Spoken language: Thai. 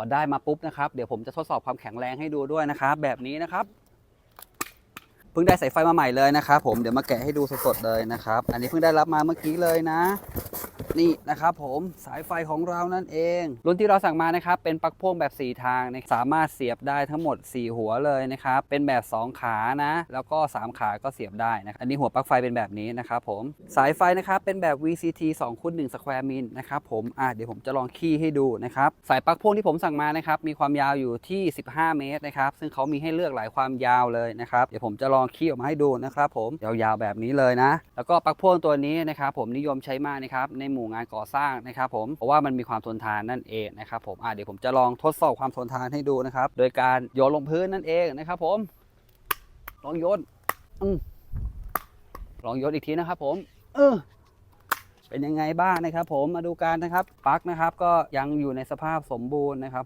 อได้มาปุ๊บนะครับ เดี๋ยวผมจะทดสอบความแข็งแรงให้ดูด้วยนะครับ แบบนี้นะครับเพิ่งได้สายไฟมาใหม่เลยนะครับผมเดี๋ยวมาแกะให้ดูสดๆเลยนะครับ อันนี้เพิ่งได้รับมาเมื่อกี้เลยนะ นี่นะครับผมสายไฟของเรานั่นเอง รุ่นที่เราสั่งมานะครับเป็นปลั๊กพ่วงแบบ 4 ทางนะสามารถเสียบได้ทั้งหมด 4 หัวเลยนะครับเป็นแบบ 2 ขานะ แล้วก็ 3 ขาก็เสียบได้นะอันนี้หัวปลั๊กไฟเป็นแบบนี้นะครับผมสายไฟนะครับเป็นแบบ VCT 2คูณ1สแควร์มิลนะครับผมอะเดี๋ยวผมจะลองคีย์ให้ดูนะครับสายปลั๊กพ่วงที่ผมสั่งมานะครับมีความยาวอยู่ที่ 15 เมตรนะครับซึ่งเขามีให้เลือกหลายความยาวเลยนะครับเดี๋ยวผมจะลองคีย์ออกมาให้ดูนะครับผมยาวๆแบบนี้เลยนะ แล้วก็ปลั๊กพ่วงตัวนี้นะครับผมนิยมใช้มากนะครับในหมูงานก่อสร้างนะครับผมเพราะว่ามันมีความทนทานนั่นเองนะครับผมอ่าเดี๋ยวผมจะลองทดสอบความทนทานให้ดูนะครับ โดยการโยนลงพื้นนั่นเองนะครับ ผม ลองโยนอืลองโยนอีกทีนะครับ ผม เออเป็นยังไงบ้างนะครับ ผมมาดูกันนะครับปลั๊กนะครับ ก็ยังอยู่ในสภาพสมบูรณ์นะครับ